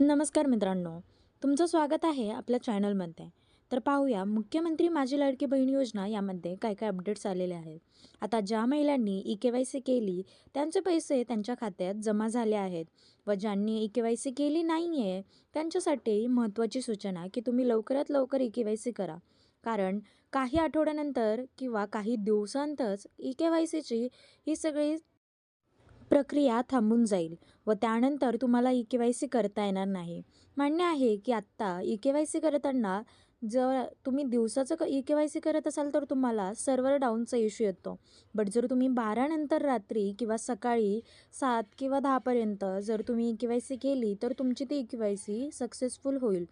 नमस्कार मित्रांनो. तुमचं स्वागत आहे आपल्या चॅनलमध्ये. तर पाहूया मुख्यमंत्री माझी लाडकी बहीण योजना यामध्ये काय काय अपडेट्स आलेले आहेत. आता ज्या महिलांनी ई के वाय सी केली त्यांचे पैसे त्यांच्या खात्यात जमा झाले आहेत व ज्यांनी ई के वाय सी केली नाही आहे त्यांच्यासाठी महत्त्वाची सूचना की तुम्ही लवकरात लवकर ई के वाय सी करा. कारण काही आठवड्यानंतर किंवा काही दिवसांतच ई के वाय सीची ही सगळी प्रक्रिया थांबून जाईल व त्यानंतर तुम्हाला ई के वाय सी करता येणार नाही. मान्य आहे की आत्ता ई के वाय सी करताना जर तुम्ही दिवसाचं क ई के वाय सी करत असाल तर तुम्हाला सर्व्हर डाऊनचा इश्यू येतो. बट जर तुम्ही बारानंतर रात्री किंवा सकाळी सात किंवा दहापर्यंत जर तुम्ही ई के वाय सी केली तर तुमची ती E K Y C successful होईल.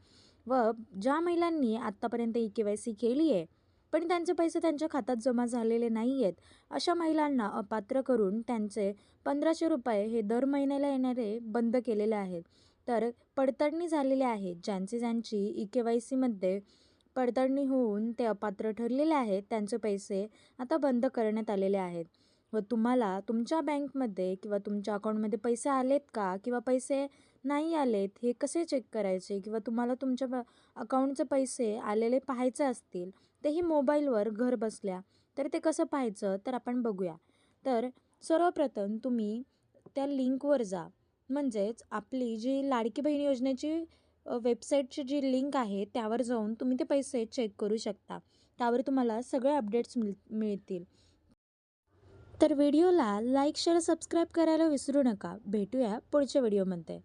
व ज्या महिलांनी आत्तापर्यंत ई के वाय सी केली आहे पण त्यांचे पैसे त्यांच्या खात्यात जमा झालेले नाही आहेत अशा महिलांना अपात्र करून त्यांचे पंधराशे रुपये हे दर महिन्याला येणारे बंद केलेले आहेत. तर पडताळणी झालेली आहे. ज्यांची ज्यांची ई के वाय सीमध्ये पडताळणी होऊन ते अपात्र ठरलेले आहेत त्यांचे पैसे आता बंद करण्यात आलेले आहेत. व तुम्हाला तुमच्या बँकमध्ये किंवा तुमच्या अकाउंटमध्ये पैसे आलेत का? किंवा पैसे नाही आलेत हे कसे चेक करायचे? किंवा तुम्हाला तुमच्या ब अकाउंटचे पैसे आलेले पाहायचे असतील तेही मोबाईलवर घर बसल्या तर ते कसं पाहायचं? तर आपण बघूया. तर सर्वप्रथम तुम्ही त्या लिंकवर जा. म्हणजेच आपली जी लाडकी बहीण योजनेची वेबसाईटची जी लिंक आहे त्यावर जाऊन तुम्ही ते पैसे चेक करू शकता. त्यावर तुम्हाला सगळे अपडेट्स मिळ मिळतील. तर व्हिडिओला लाईक शेअर सबस्क्राईब करायला विसरू नका. भेटूया पुढच्या व्हिडिओमध्ये.